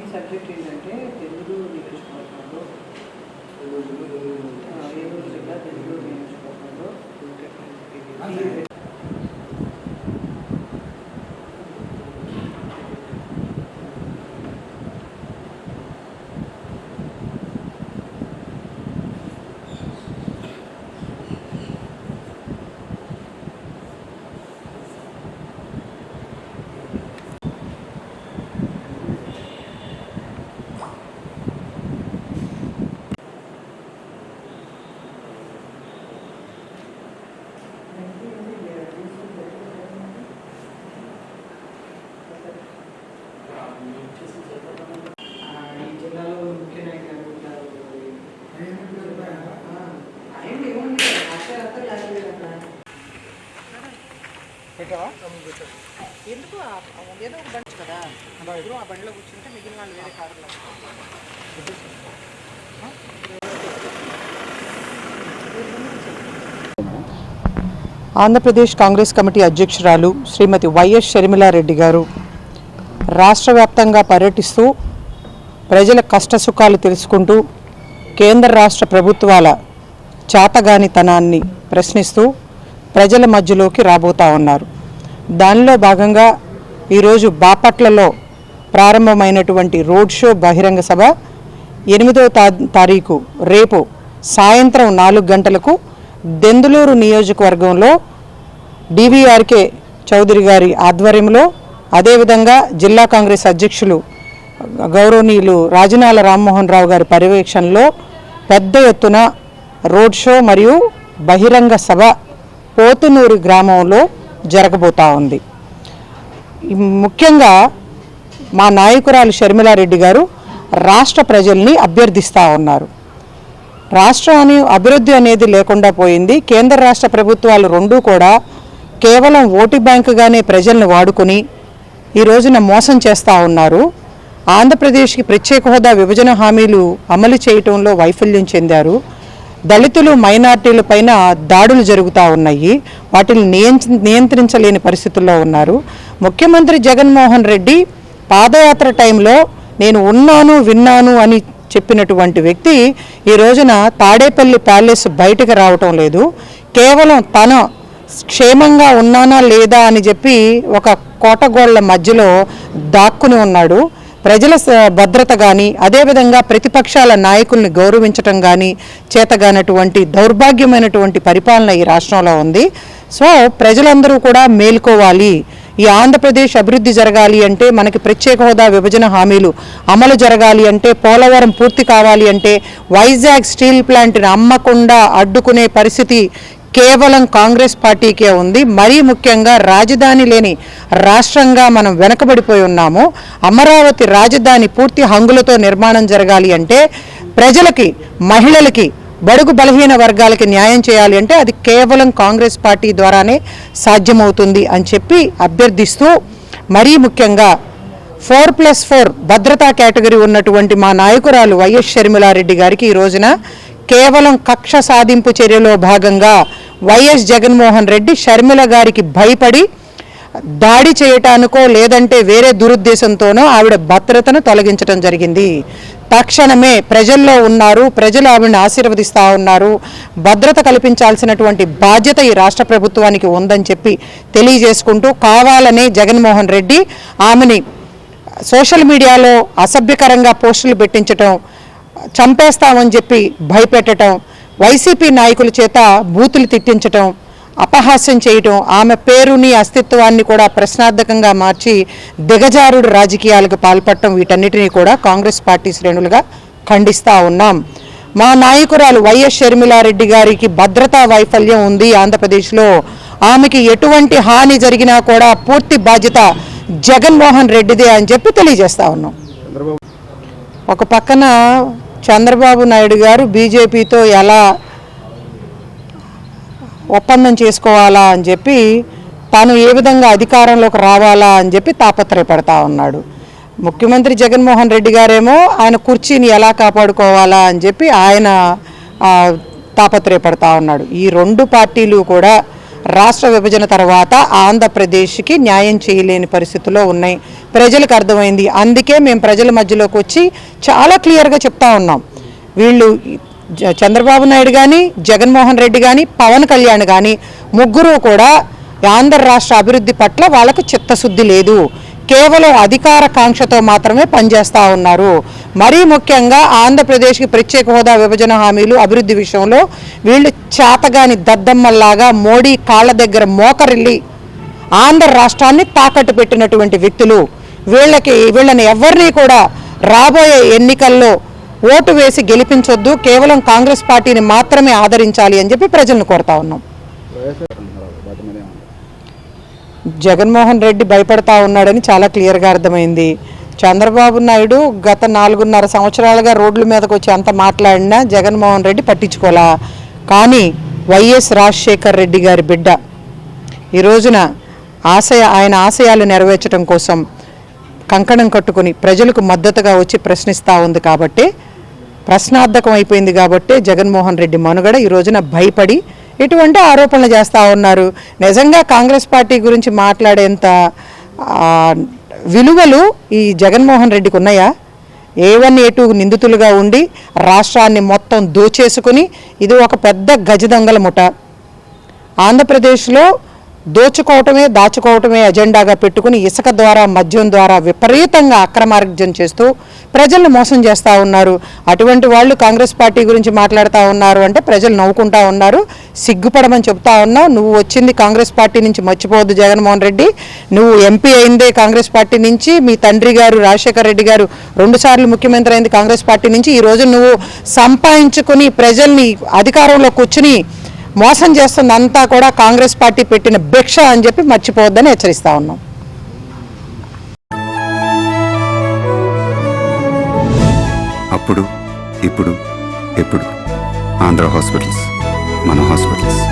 Main subject ఏంటంటే తెలుగు నియోజకవర్గంలో. ఏలూరు జిల్లా తెలుగు నియోజకవర్గంలో. ఎందుకు? ఏదో ఒక బండి కదా? ఆ బండిలో కూర్చుంటే మిగిలిన వాళ్ళు వేరే కారులో ఆంధ్రప్రదేశ్ కాంగ్రెస్ కమిటీ అధ్యక్షురాలు శ్రీమతి వైఎస్ షర్మిలారెడ్డి గారు రాష్ట్ర వ్యాప్తంగా పర్యటిస్తూ ప్రజల కష్టసుఖాలు తెలుసుకుంటూ కేంద్ర రాష్ట్ర ప్రభుత్వాల చాతగానితనాన్ని ప్రశ్నిస్తూ ప్రజల మధ్యలోకి రాబోతా ఉన్నారు. దానిలో భాగంగా ఈరోజు బాపట్లలో ప్రారంభమైనటువంటి రోడ్ షో బహిరంగ సభ ఎనిమిదవ తా తారీఖు రేపు సాయంత్రం నాలుగు గంటలకు దెందులూరు నియోజకవర్గంలో డివిఆర్కే చౌదరి గారి ఆధ్వర్యంలో అదేవిధంగా జిల్లా కాంగ్రెస్ అధ్యక్షులు గౌరవనీయులు రాజనాల రామ్మోహన్ రావు గారి పర్యవేక్షణలో పెద్ద ఎత్తున రోడ్ షో మరియు బహిరంగ సభ పోతునూరు గ్రామంలో జరగబోతా ఉంది. ముఖ్యంగా మా నాయకురాలు షర్మిలారెడ్డి గారు రాష్ట్ర ప్రజల్ని అభ్యర్థిస్తూ ఉన్నారు. రాష్ట్రాన్ని అభివృద్ధి అనేది లేకుండా పోయింది. కేంద్ర రాష్ట్ర ప్రభుత్వాలు రెండూ కూడా కేవలం ఓటు బ్యాంకుగానే ప్రజల్ని వాడుకొని ఈ రోజున మోసం చేస్తూ ఉన్నారు. ఆంధ్రప్రదేశ్కి ప్రత్యేక హోదా విభజన హామీలు అమలు చేయటంలో వైఫల్యం చెందారు. దళితులు మైనార్టీల పైన దాడులు జరుగుతూ ఉన్నాయి. వాటిని నియంత్ర నియంత్రించలేని పరిస్థితుల్లో ఉన్నారు. ముఖ్యమంత్రి జగన్మోహన్ రెడ్డి పాదయాత్ర టైంలో నేను ఉన్నాను విన్నాను అని చెప్పినటువంటి వ్యక్తి ఈ రోజున తాడేపల్లి ప్యాలెస్ బయటకు రావటం లేదు. కేవలం తన క్షేమంగా ఉన్నానా లేదా అని చెప్పి ఒక కోటగోళ్ళ మధ్యలో దాక్కుని ఉన్నాడు. ప్రజల భద్రత కానీ అదేవిధంగా ప్రతిపక్షాల నాయకుల్ని గౌరవించటం కానీ చేతగానటువంటి దౌర్భాగ్యమైనటువంటి పరిపాలన ఈ రాష్ట్రంలో ఉంది. సో ప్రజలందరూ కూడా మేల్కోవాలి. ఈ ఆంధ్రప్రదేశ్ అభివృద్ధి జరగాలి అంటే మనకి ప్రత్యేక హోదా విభజన హామీలు అమలు జరగాలి అంటే పోలవరం పూర్తి కావాలి అంటే వైజాగ్ స్టీల్ ప్లాంట్ని అమ్మకుండా అడ్డుకునే పరిస్థితి కేవలం కాంగ్రెస్ పార్టీకే ఉంది. మరీ ముఖ్యంగా రాజధాని లేని రాష్ట్రంగా మనం వెనకబడిపోయి ఉన్నాము. అమరావతి రాజధాని పూర్తి హంగులతో నిర్మాణం జరగాలి అంటే ప్రజలకి మహిళలకి బడుగు బలహీన వర్గాలకి న్యాయం చేయాలి అంటే అది కేవలం కాంగ్రెస్ పార్టీ ద్వారానే సాధ్యమవుతుంది అని చెప్పి అభ్యర్థిస్తూ మరీ ముఖ్యంగా ఫోర్ ప్లస్ ఫోర్ భద్రతా కేటగిరీ ఉన్నటువంటి మా నాయకురాలు వైఎస్ షర్మిలారెడ్డి గారికి ఈ రోజున కేవలం కక్ష సాధింపు చర్యలో భాగంగా వైఎస్ జగన్మోహన్ రెడ్డి షర్మిల గారికి భయపడి దాడి చేయటానికో లేదంటే వేరే దురుద్దేశంతోనో ఆవిడ భద్రతను తొలగించడం జరిగింది. తక్షణమే ప్రజల్లో ఉన్నారు ప్రజలు ఆవిడని ఆశీర్వదిస్తూ ఉన్నారు. భద్రత కల్పించాల్సినటువంటి బాధ్యత ఈ రాష్ట్ర ప్రభుత్వానికి ఉందని చెప్పి తెలియజేసుకుంటూ కావాలనే జగన్మోహన్ రెడ్డి ఆమెని సోషల్ మీడియాలో అసభ్యకరంగా పోస్టులు పెట్టించటం చంపేస్తామని చెప్పి భయపెట్టడం వైసీపీ నాయకుల చేత బూతులు తిట్టించటం అపహాస్యం చేయటం ఆమె పేరుని అస్తిత్వాన్ని కూడా ప్రశ్నార్థకంగా మార్చి దిగజారుడు రాజకీయాలకు పాల్పడటం వీటన్నిటినీ కూడా కాంగ్రెస్ పార్టీ శ్రేణులుగా ఖండిస్తూ ఉన్నాం. మా నాయకురాలు వైఎస్ షర్మిలారెడ్డి గారికి భద్రతా వైఫల్యం ఉంది ఆంధ్రప్రదేశ్లో. ఆమెకి ఎటువంటి హాని జరిగినా కూడా పూర్తి బాధ్యత జగన్మోహన్ రెడ్డిదే అని చెప్పి తెలియజేస్తా ఉన్నాం. ఒక పక్కన చంద్రబాబు నాయుడు గారు బీజేపీతో ఎలా ఒప్పందం చేసుకోవాలా అని చెప్పి తాను ఏ విధంగా అధికారంలోకి రావాలా అని చెప్పి తాపత్రయపడతా ఉన్నాడు. ముఖ్యమంత్రి జగన్మోహన్ రెడ్డి గారేమో ఆయన కుర్చీని ఎలా కాపాడుకోవాలా అని చెప్పి ఆయన తాపత్రయపడతా ఉన్నాడు. ఈ రెండు పార్టీలు కూడా రాష్ట్ర విభజన తర్వాత ఆంధ్రప్రదేశ్కి న్యాయం చేయలేని పరిస్థితుల్లో ఉన్నాయి. ప్రజలకు అర్థమైంది. అందుకే మేము ప్రజల మధ్యలోకి వచ్చి చాలా క్లియర్గా చెప్తా ఉన్నాం. వీళ్ళు చంద్రబాబు నాయుడు కానీ జగన్మోహన్ రెడ్డి కానీ పవన్ కళ్యాణ్ కానీ ముగ్గురు కూడా ఆంధ్ర రాష్ట్ర అభివృద్ధి పట్ల వాళ్ళకు చిత్తశుద్ధి లేదు. కేవలం అధికార కాంక్షతో మాత్రమే పనిచేస్తూ ఉన్నారు. మరీ ముఖ్యంగా ఆంధ్రప్రదేశ్కి ప్రత్యేక హోదా విభజన హామీలు అభివృద్ధి విషయంలో వీళ్ళు చేతగాని దద్దమ్మల్లాగా మోడీ కాళ్ళ దగ్గర మోకరిల్లి ఆంధ్ర రాష్ట్రాన్ని తాకట్టు పెట్టినటువంటి వ్యక్తులు. వీళ్ళకి వీళ్ళని ఎవరిని కూడా రాబోయే ఎన్నికల్లో ఓటు వేసి గెలిపించొద్దు కేవలం కాంగ్రెస్ పార్టీని మాత్రమే ఆదరించాలి అని చెప్పి ప్రజలను కోరుతా ఉన్నాం. జగన్మోహన్ రెడ్డి భయపడతా ఉన్నాడని చాలా క్లియర్గా అర్థమైంది. చంద్రబాబు నాయుడు గత నాలుగున్నర సంవత్సరాలుగా రోడ్ల మీదకి వచ్చి అంత మాట్లాడినా జగన్మోహన్ రెడ్డి పట్టించుకోలా. కానీ వైఎస్ రాజశేఖర్ రెడ్డి గారి బిడ్డ. ఈ రోజున ఆశయ ఆయన ఆశయాలు నెరవేర్చడం కోసం కంకణం కట్టుకుని ప్రజలకు మద్దతుగా వచ్చి ప్రశ్నిస్తూ ఉంది కాబట్టి ప్రశ్నార్థకం అయిపోయింది కాబట్టి జగన్మోహన్ రెడ్డి మనుగడ ఈ రోజున భయపడి ఇటువంటి ఆరోపణలు చేస్తూ ఉన్నారు. నిజంగా కాంగ్రెస్ పార్టీ గురించి మాట్లాడేంత విలువలు ఈ జగన్మోహన్ రెడ్డికి ఉన్నాయా? ఏ వన్ ఏ టూ నిందితులుగా ఉండి రాష్ట్రాన్ని మొత్తం దోచేసుకుని ఇది ఒక పెద్ద గజ దొంగల ముఠ. ఆంధ్రప్రదేశ్లో దోచుకోవటమే దాచుకోవటమే ఎజెండాగా పెట్టుకుని ఇసుక ద్వారా మద్యం ద్వారా విపరీతంగా అక్రమార్జం చేస్తూ ప్రజలను మోసం చేస్తూ ఉన్నారు. అటువంటి వాళ్ళు కాంగ్రెస్ పార్టీ గురించి మాట్లాడుతూ ఉన్నారు అంటే ప్రజలు నవ్వుకుంటా ఉన్నారు. సిగ్గుపడమని చెప్తా ఉన్నావు. నువ్వు వచ్చింది కాంగ్రెస్ పార్టీ నుంచి మర్చిపోవద్దు జగన్మోహన్ రెడ్డి. నువ్వు ఎంపీ అయిందే కాంగ్రెస్ పార్టీ నుంచి. మీ తండ్రి గారు రాజశేఖర రెడ్డి గారు రెండుసార్లు ముఖ్యమంత్రి అయింది కాంగ్రెస్ పార్టీ నుంచి. ఈ రోజు నువ్వు సంపాదించుకుని ప్రజల్ని అధికారంలో కూర్చుని మోసం చేస్తుందంతా కూడా కాంగ్రెస్ పార్టీ పెట్టిన భిక్ష అని చెప్పి మర్చిపోవద్దని హెచ్చరిస్తా ఉన్నాం. అప్పుడు ఇప్పుడు ఎప్పుడు? ఆంధ్ర హాస్పిటల్స్ మన హాస్పిటల్స్.